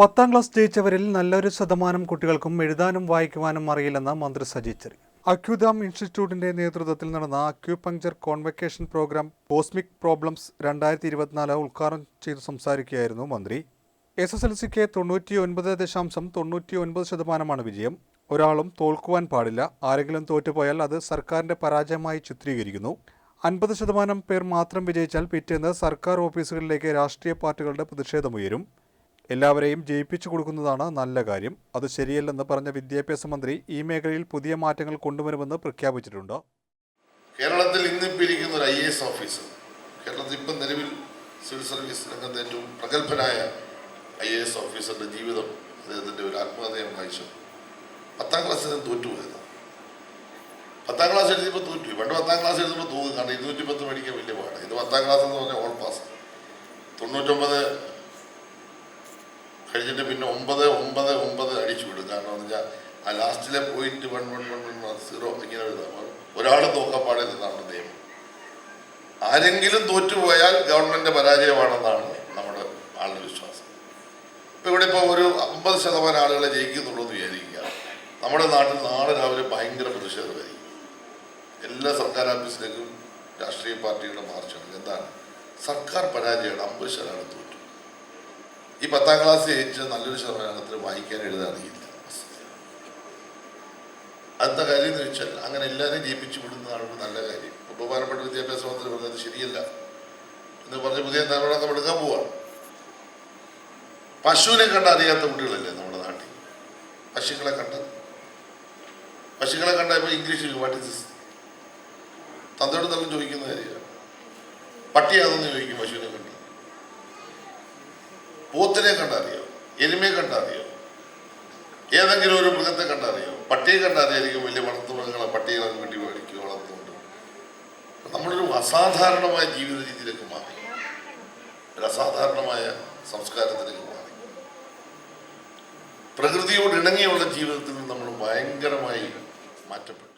പത്താം ക്ലാസ് ജയിച്ചവരിൽ നല്ലൊരു ശതമാനം കുട്ടികൾക്കും എഴുതാനും വായിക്കുവാനും അറിയില്ലെന്ന് മന്ത്രി സജി ചെറി അക്യുദാം ഇൻസ്റ്റിറ്റ്യൂട്ടിന്റെ നേതൃത്വത്തിൽ നടന്ന acupuncture convocation program cosmic problems രണ്ടായിരത്തി ഇരുപത്തിനാല് ഉദ്ഘാടനം ചെയ്ത് സംസാരിക്കുകയായിരുന്നു മന്ത്രി. എസ് എസ് എൽ സിക്ക് തൊണ്ണൂറ്റി ഒൻപത് ദശാംശം തൊണ്ണൂറ്റി ഒൻപത് ശതമാനമാണ് വിജയം. ഒരാളും തോൽക്കുവാൻ പാടില്ല. ആരെങ്കിലും തോറ്റുപോയാൽ അത് സർക്കാരിന്റെ പരാജയമായി ചിത്രീകരിക്കുന്നു. അൻപത് ശതമാനം പേർ മാത്രം വിജയിച്ചാൽ പിറ്റേന്ന് സർക്കാർ ഓഫീസുകളിലേക്ക് രാഷ്ട്രീയ പാർട്ടികളുടെ പ്രതിഷേധമുയരും. എല്ലാവരെയും ജയിപ്പിച്ചു കൊടുക്കുന്നതാണ് നല്ല കാര്യം. അത് ശരിയല്ലെന്ന് പറഞ്ഞ വിദ്യാഭ്യാസ മന്ത്രി ഈ മേഖലയിൽ പുതിയ മാറ്റങ്ങൾ കൊണ്ടുവരുമെന്ന് പ്രഖ്യാപിച്ചിട്ടുണ്ട്. കേരളത്തിൽ ഇന്നിപ്പോൾ ഇരിക്കുന്ന ഒരു ഐ എസ് ഓഫീസർ കേരളത്തിൽ ഇപ്പം നിലവിൽ സിവിൽ സർവീസ് രംഗത്ത് ഏറ്റവും പ്രഗത്ഭനായ ഐ എ എസ് ഓഫീസറുടെ ജീവിതം അദ്ദേഹത്തിന്റെ ഒരു ആത്മകഥയാണ് വായിച്ചത് പത്താം ക്ലാസ്സിൽ നിന്ന് തോറ്റുപോയതാണ് പത്താം ക്ലാസ് എഴുതിയപ്പോൾ തോറ്റു പണ്ട് പത്താം ക്ലാസ് എഴുതുമ്പോൾ തോന്നും കാരണം ഇരുന്നൂറ്റി പത്ത് മേടിക്കാൻ വലിയ പാടാണ് ഇത് പത്താം ക്ലാസ് എന്ന് പറഞ്ഞാൽ ഓൾ പാസ് തൊണ്ണൂറ്റൊമ്പത് കഴിഞ്ഞിട്ട് പിന്നെ ഒമ്പത് ഒമ്പത് ഒമ്പത് അടിച്ചു വിടും. കാരണം എന്ന് വെച്ചാൽ ആ ലാസ്റ്റിലെ point one one one one zero ഇങ്ങനെ എഴുതാം ഒരാൾ തോക്കാൻ പാടില്ലെന്നാണ് നിയമം. ആരെങ്കിലും തോറ്റുപോയാൽ ഗവൺമെന്റ് പരാജയമാണെന്നാണ് നമ്മുടെ ആളുടെ വിശ്വാസം. ഇപ്പൊ ഇവിടെ ഇപ്പോൾ ഒരു അമ്പത് ശതമാനം ആളുകളെ ജയിക്കുന്നുള്ളൂ എന്ന് വിചാരിക്കുക. നമ്മുടെ നാട്ടിൽ നാളെ രാവിലെ ഭയങ്കര പ്രതിഷേധമായിരിക്കും എല്ലാ സർക്കാർ ഓഫീസിലേക്കും രാഷ്ട്രീയ പാർട്ടികളുടെ മാർച്ചാണ് എന്താണ്? സർക്കാർ പരാജയമാണ്. അമ്പത് ശതമാനം തോറ്റു. ഈ പത്താം ക്ലാസ് ജയിച്ച നല്ലൊരു ശതമാനത്തിൽ വായിക്കാൻ എഴുതാൻ അറിയില്ല അതെന്താ കാര്യം എന്ന് വെച്ചാൽ അങ്ങനെ എല്ലാവരെയും ജയിപ്പിച്ചു വിടുന്നതാണ് നല്ല കാര്യം. ബഹുമാനപ്പെട്ട വിദ്യാഭ്യാസ മന്ത്രി പറഞ്ഞത് ശരിയല്ല. എന്ന് പറഞ്ഞ് പുതിയ നിലപാട് നമ്മൾ എടുക്കാൻ പോവാണ് പശുവിനെ കണ്ട അറിയാത്ത കുട്ടികളല്ലേ നമ്മുടെ നാട്ടിൽ? പശുക്കളെ കണ്ട്? പശുക്കളെ കണ്ട ഇപ്പോൾ ഇംഗ്ലീഷിൽ വാട്ട് ഇസ് തന്തോട് തന്നെ ചോദിക്കുന്ന കാര്യമാണ്. പട്ടിയാണെന്ന് ചോദിക്കും പശുവിനെ പോത്തിനെ കണ്ടറിയോ? എരുമയെ കണ്ടറിയോ? ഏതെങ്കിലും ഒരു മൃഗത്തെ കണ്ടറിയോ? പട്ടിയെ കണ്ടറിയായിരിക്കും വലിയ വളർത്തു മൃഗങ്ങളെ പട്ടികളെ വേണ്ടി മേടിക്കുക വളർത്തുന്നുണ്ട് നമ്മളൊരു അസാധാരണമായ ജീവിത രീതിയിലേക്ക് മാറി. ഒരു അസാധാരണമായ സംസ്കാരത്തിലേക്ക് മാറി. പ്രകൃതിയോട് ഇണങ്ങിയുള്ള ജീവിതത്തിൽ നമ്മൾ ഭയങ്കരമായി മാറ്റപ്പെട്ടു.